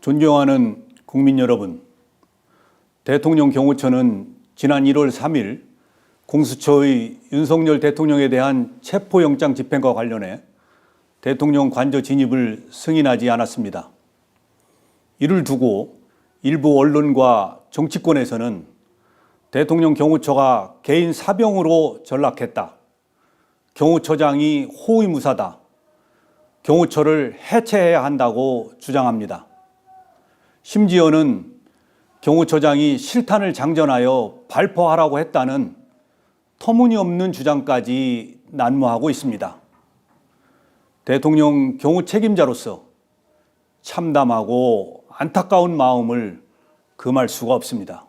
존경하는 국민 여러분, 대통령 경호처는 지난 1월 3일 공수처의 윤석열 대통령에 대한 체포영장 집행과 관련해 대통령 관저 진입을 승인하지 않았습니다. 이를 두고 일부 언론과 정치권에서는 대통령 경호처가 개인 사병으로 전락했다. 경호처장이 호위무사다. 경호처를 해체해야 한다고 주장합니다. 심지어는 경호처장이 실탄을 장전하여 발포하라고 했다는 터무니없는 주장까지 난무하고 있습니다. 대통령 경호 책임자로서 참담하고 안타까운 마음을 금할 수가 없습니다.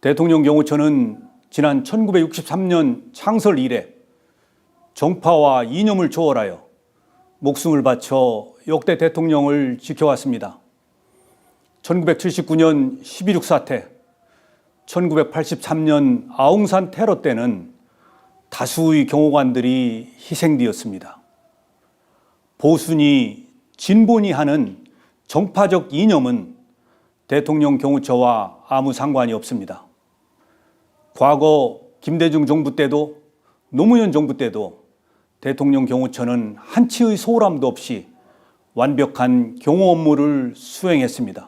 대통령 경호처는 지난 1963년 창설 이래 정파와 이념을 초월하여 목숨을 바쳐 역대 대통령을 지켜왔습니다. 1979년 12.6 사태, 1983년 아웅산 테러 때는 다수의 경호관들이 희생되었습니다. 보수니 진보니 하는 정파적 이념은 대통령 경호처와 아무 상관이 없습니다. 과거 김대중 정부 때도 노무현 정부 때도 대통령 경호처는 한치의 소홀함도 없이 완벽한 경호 업무를 수행했습니다.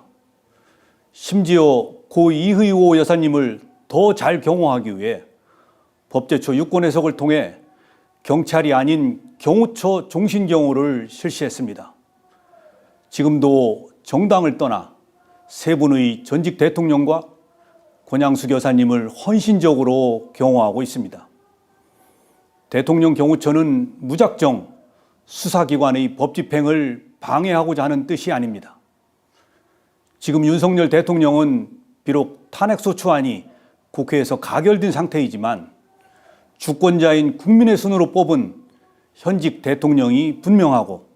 심지어 고 이의호 여사님을 더 잘 경호하기 위해 법제처 유권 해석을 통해 경찰이 아닌 경호처 종신경호를 실시했습니다. 지금도 정당을 떠나 세 분의 전직 대통령과 권양숙 여사님을 헌신적으로 경호하고 있습니다. 대통령 경호처는 무작정 수사기관의 법 집행을 방해하고자 하는 뜻이 아닙니다. 지금 윤석열 대통령은 비록 탄핵소추안이 국회에서 가결된 상태이지만 주권자인 국민의 손으로 뽑은 현직 대통령이 분명하고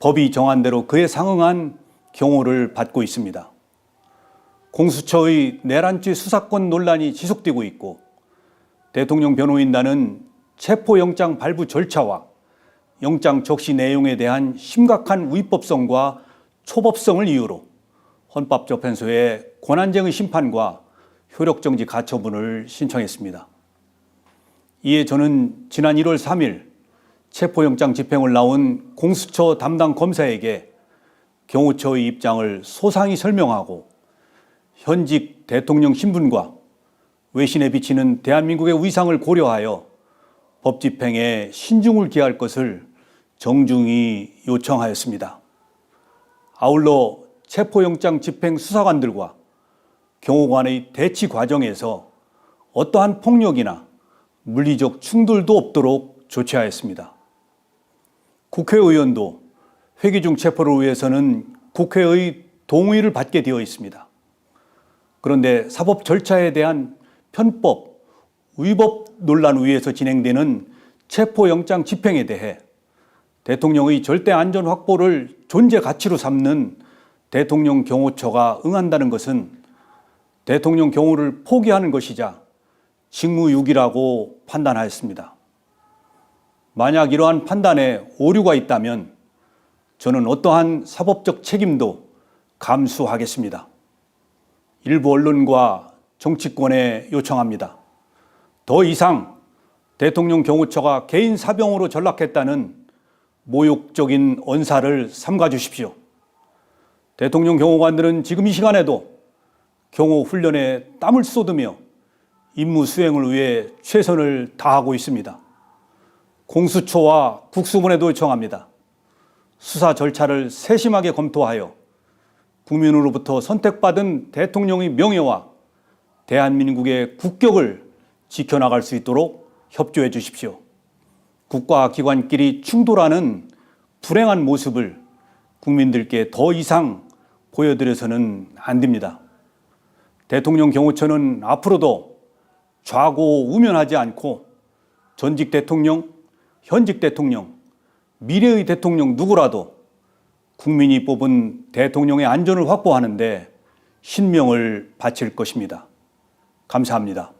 법이 정한 대로 그에 상응한 경호를 받고 있습니다. 공수처의 내란죄 수사권 논란이 지속되고 있고 대통령 변호인단은 체포영장 발부 절차와 영장 적시 내용에 대한 심각한 위법성과 초법성을 이유로 헌법재판소에 권한쟁의 심판과 효력정지 가처분을 신청했습니다. 이에 저는 지난 1월 3일 체포영장 집행을 나온 공수처 담당 검사에게 경호처의 입장을 소상히 설명하고 현직 대통령 신분과 외신에 비치는 대한민국의 위상을 고려하여 법 집행에 신중을 기할 것을 정중히 요청하였습니다. 아울러 체포영장 집행 수사관들과 경호관의 대치 과정에서 어떠한 폭력이나 물리적 충돌도 없도록 조치하였습니다. 국회의원도 회기 중 체포를 위해서는 국회의 동의를 받게 되어 있습니다. 그런데 사법 절차에 대한 편법, 위법 논란 위에서 진행되는 체포영장 집행에 대해 대통령의 절대 안전 확보를 존재 가치로 삼는 대통령 경호처가 응한다는 것은 대통령 경호를 포기하는 것이자 직무유기라고 판단하였습니다. 만약 이러한 판단에 오류가 있다면 저는 어떠한 사법적 책임도 감수하겠습니다. 일부 언론과 정치권에 요청합니다. 더 이상 대통령 경호처가 개인 사병으로 전락했다는 모욕적인 언사를 삼가 주십시오. 대통령 경호관들은 지금 이 시간에도 경호 훈련에 땀을 쏟으며 임무 수행을 위해 최선을 다하고 있습니다. 공수처와 국수본에도 요청합니다. 수사 절차를 세심하게 검토하여 국민으로부터 선택받은 대통령의 명예와 대한민국의 국격을 지켜나갈 수 있도록 협조해 주십시오. 국가 기관끼리 충돌하는 불행한 모습을 국민들께 더 이상 보여드려서는 안 됩니다. 대통령 경호처는 앞으로도 좌고 우면하지 않고 전직 대통령, 현직 대통령, 미래의 대통령 누구라도 국민이 뽑은 대통령의 안전을 확보하는데 신명을 바칠 것입니다. 감사합니다.